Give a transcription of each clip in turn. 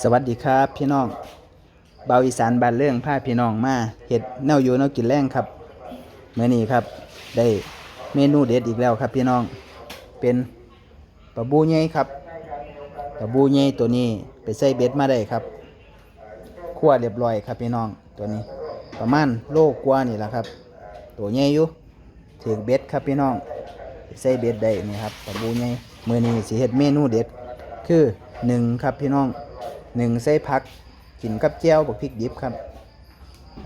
สวัสดีครับพี่น้องเบาอีสานบ้านเรื่องพาพี่น้องมาเห็ดแนวอยู่แนวกินแรงครับเมื่อนี้ครับ ได้เมนูเด็ดอีกแล้วครับพี่น้องเป็นปลาบูใหญ่ครับปลาบูใหญ่ตัวนี้ไปใส่เบ็ดมาได้ครับคั่วเรียบร้อยครับพี่น้องตัวนี้ ประมาณโลกว่านี่แหละครับ ตัวใหญ่อยู่ถือเบ็ดครับพี่น้องใส่เบ็ดได้นี่ครับปลาบูใหญ่มื่อนี้สิเฮ็ดเมนูเด็ดคือ หนึ่งครับพี่น้องหนึ่งใส่ผักกินกับแจ่วบักพริกดิบครับ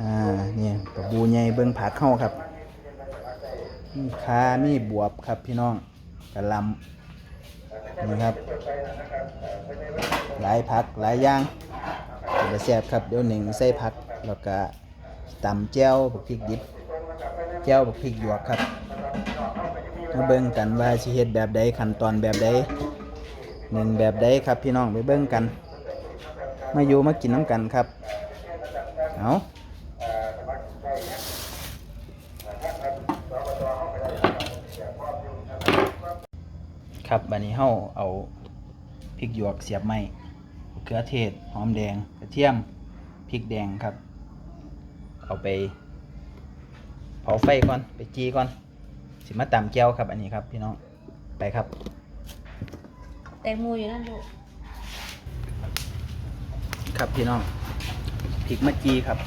อ่าเนี่ยปลาบูใหญ่เบิ่งผักเข้าครับมีขามีบวบครับพี่น้องกระลำนี่ครับ หลายผักหลายอย่างจะแซ่บครับเดี๋ยวหนึ่งใส่ผักแล้วก็ตำแจ่วบักพริกดิบแจ่วบักพริกหยวกครับมาเบิ่งกันว่าสิเฮ็ดแบบใดขั้นตอนแบบใด หนึ่งแบบใดครับพี่น้องไปเบิ้งกัน มาอยู่มากินน้ำกันครับเอาครับบันนี้เฮาเอาพริกหยวกเสียบไม้มะเขือเทศหอมแดงกระเทียมพริกแดงครับ เอาไป เผาไฟก่อนไปจีก่อน สิมาตำแก้วครับอันนี้ครับพี่น้องไปครับ แตงโมอยู่นั่นลูกครับพี่น้องพริกมะจีครับ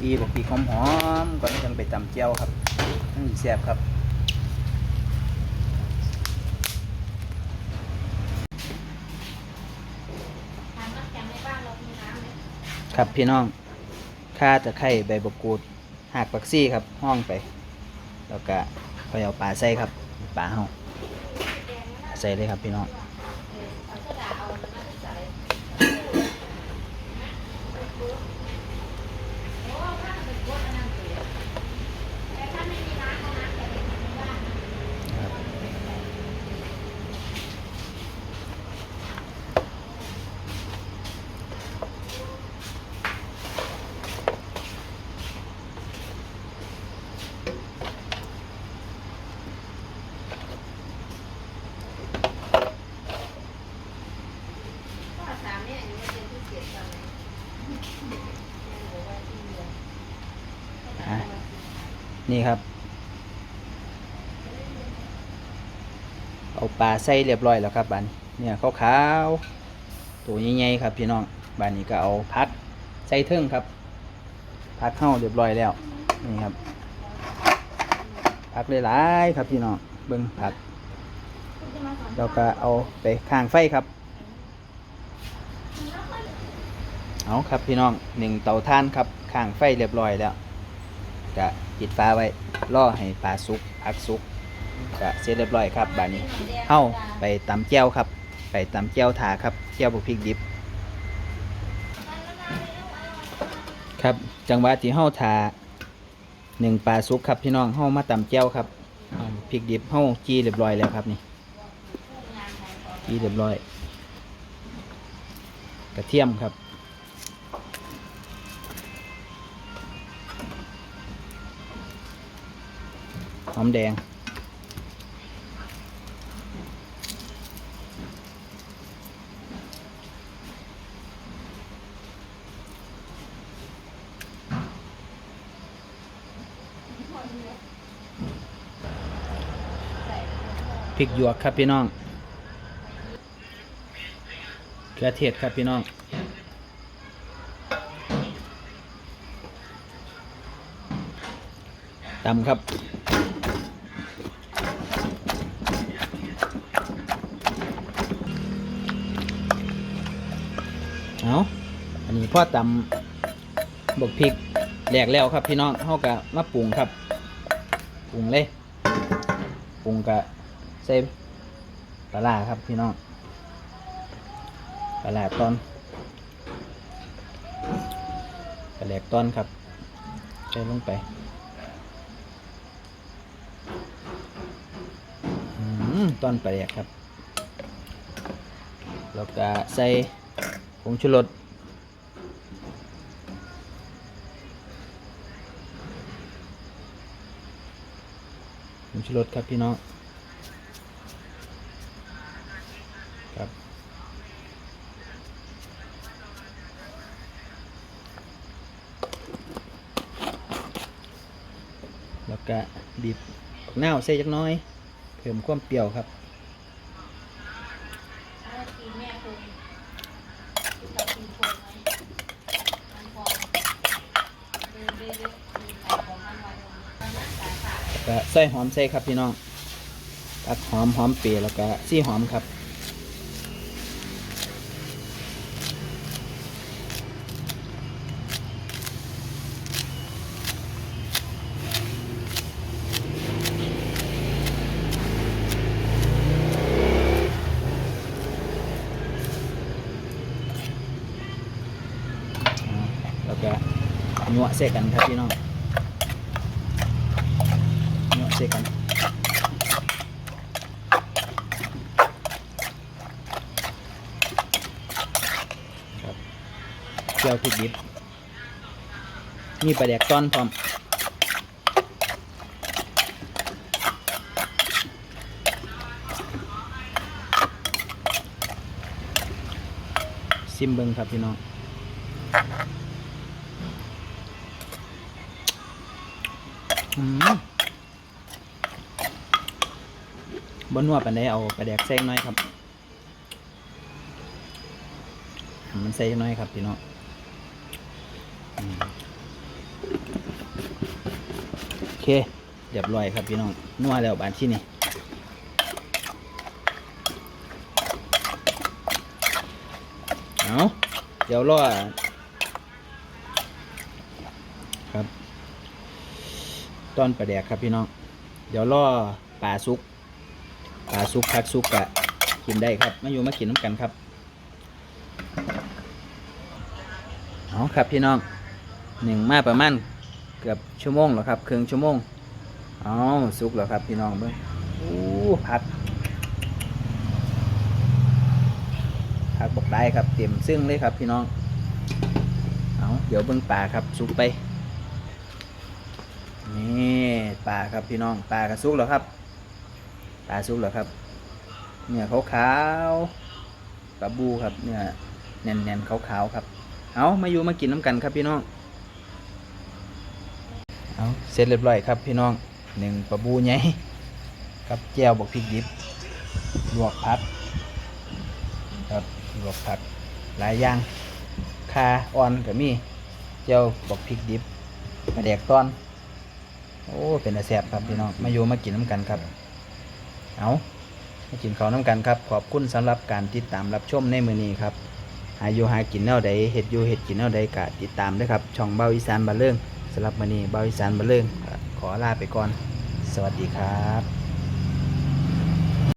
จีบอกพริกหอมๆก่อนจังไปตำเจียวครับทั้งแซ่บครับทานน้ำแข็งในบ้านเรามีน้ำไหมครับพี่น้องข้าตะไคร้ใบบกกูดหากปักซี่ครับห้องไป แล้วก็ไปเอาปลาใส่ครับปลาเฮาใส่เลยครับพี่น้อง เอาโซดาเอาน้ำใส่โอ้ถ้าเป็นพวกอันนั้นเสียแต่ถ้าไม่มีน้ำเอาน้ำแข็งในบ้านนะ ครับ ข้อสามเนี่ยอันนี้เป็นพิเศษตอนไหน อะ นี่ครับ เอาปลาใส่เรียบร้อยแล้วครับบานเนี่ยขาวๆตัวใหญ่ๆครับพี่น้องบานนี้ก็เอาพักใส่เทิงครับ พักเข้าเรียบร้อยแล้วนี่ครับพักหลายๆครับพี่น้องเบิ้งผักเราก็เอาไปข้างไฟครับ เอาครับพี่น้องหนึ่งเตาท่านครับข้างไฟเรียบร้อยแล้วก็ ปิดฟ้าไว้ล่อให้ปลาสุกผักสุกก็เสร็จเรียบร้อยครับบานี้เฮ้าไปตำแก้วครับ ไปตำแก้วถาครับแก้วบุพริกดิบ ครับจังหวะที่เฮ้าทาหนึ่งปลาสุกครับพี่น้องเฮ้ามาตำแก้วครับพริกดิบเฮ้าจีเรียบร้อยแล้วครับนี่จีเรียบร้อย กระเทียมครับ หอมแดง พริกหยวกครับพี่น้องเกลือเทศครับพี่น้องตำครับ พ่อตำบกพริกแหลกแล้วครับพี่น้องเขากะมาปรุงครับปรุงเลยปรุงกะใส่ปลาร้าครับพี่น้องปลาร้าตอนปลาแหลกตอนครับใส่ลงไปอืมต้นปลาแดกครับแล้วก็ใส่ผงชูรส งชูรสครับพี่น้องครับแล้วก็บีบเน่าเส่จักน้อย เพิ่มความเปรี้ยวครับ ก็ใส่หอมใส่ครับพี่น้องตักหอมหอมเปียแล้วก็ซี่หอมครับแล้วก็นัวเสกันครับพี่น้อง กันครับเจียวพริกดิบมีปลาแดกต้อนพร้อมซิมเบิงครับพี่น้อง บนนัวปันได้เอาปลาแดกใส่น้อยครับ มันใส่น้อยครับพี่น้องโอเคเรียบร้อยครับพี่น้องนัวแล้วบานที่นี่เอาเดี๋ยวรอครับ ตอนปลาแดกครับพี่น้อง เดี๋ยวล่อปลาซุก ปลาซุกพักซุกกะกินได้ครับมาอยู่มากินน้ำกันครับเอาครับพี่น้องหนึ่งมาประมาณเกือบชั่วโมงแล้วครับครึ่งชั่วโมงเอาซุกแล้วครับพี่น้องเบิ้งโอ้ผักผักบอกได้ครับเต็มซึ่งเลยครับพี่น้องเอาเดี๋ยวเบิ้งปลาครับซุกไปนี่ปลาครับพี่น้องปลากระซุกหรอครับ ปลาซุกเหรอครับเนี่ยขาวขาวๆปลาบูครับเนี่ยแน่นแน่นขาวขาวๆครับ เอามาอยู่มากินน้ำกันครับพี่น้องเอาเสร็จเรียบร้อยครับพี่น้องหนึ่งปลาบูใหญ่กับแจ่วบอกพริกดิบลวกผักครับลวกผักหลายอย่างคาอ่อนกับมีแจ่วบอกพริกดิบมาแดกตอน โอ้เป็นอาแซบครับพี่น้องมาอยู่มากินน้ำกันครับ เอามากินข้าวน้ำกันครับ ขอบคุณสำหรับการติดตามรับชมในมือนี้ครับหาอยู่หากินแนวใดเห็ดอยู่เห็ดกินแนวใดกะติดตามด้วยครับ ช่องเบาอีสานบันเรื่องสำหรับมือนี้เบาอีสานบันเรื่องขอลาไปก่อน สวัสดีครับ